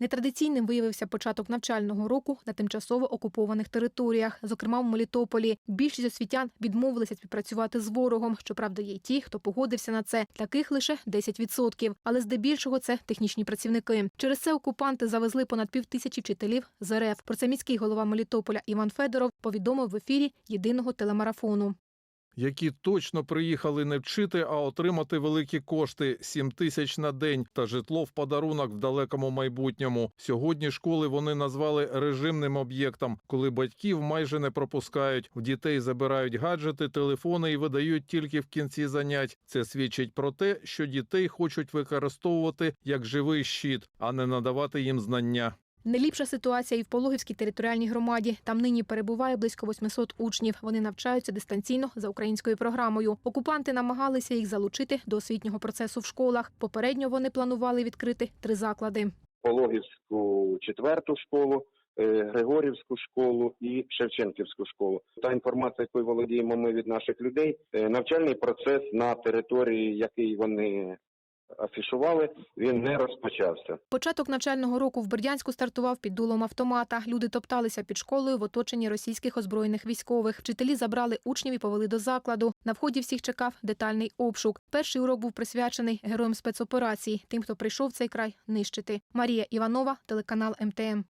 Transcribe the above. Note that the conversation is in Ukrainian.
Нетрадиційним виявився початок навчального року на тимчасово окупованих територіях, зокрема в Мелітополі. Більшість освітян відмовилися співпрацювати з ворогом. Щоправда, є й ті, хто погодився на це. Таких лише 10%. Але здебільшого це технічні працівники. Через це окупанти завезли понад півтисячі вчителів з РФ. Про це міський голова Мелітополя Іван Федоров повідомив в ефірі єдиного телемарафону. Які точно приїхали не вчити, а отримати великі кошти 7 тисяч на день та житло в подарунок в далекому майбутньому. Сьогодні школи вони назвали режимним об'єктом, коли батьків майже не пропускають. В дітей забирають гаджети, телефони і видають тільки в кінці занять. Це свідчить про те, що дітей хочуть використовувати як живий щит, а не надавати їм знання. Не ліпша ситуація і в Пологівській територіальній громаді. Там нині перебуває близько 800 учнів. Вони навчаються дистанційно за українською програмою. Окупанти намагалися їх залучити до освітнього процесу в школах. Попередньо вони планували відкрити три заклади. Пологівську четверту школу, е, Григорівську школу і Шевченківську школу. Та інформація, якою володіємо ми від наших людей, е, навчальний процес на території, який вони афішували, він не розпочався. Початок навчального року в Бердянську стартував під дулом автомата. Люди топталися під школою в оточенні російських озброєних військових. Вчителі забрали учнів і повели до закладу. На вході всіх чекав детальний обшук. Перший урок був присвячений героям спецоперації, тим, хто прийшов цей край нищити. Марія Іванова, телеканал МТМ.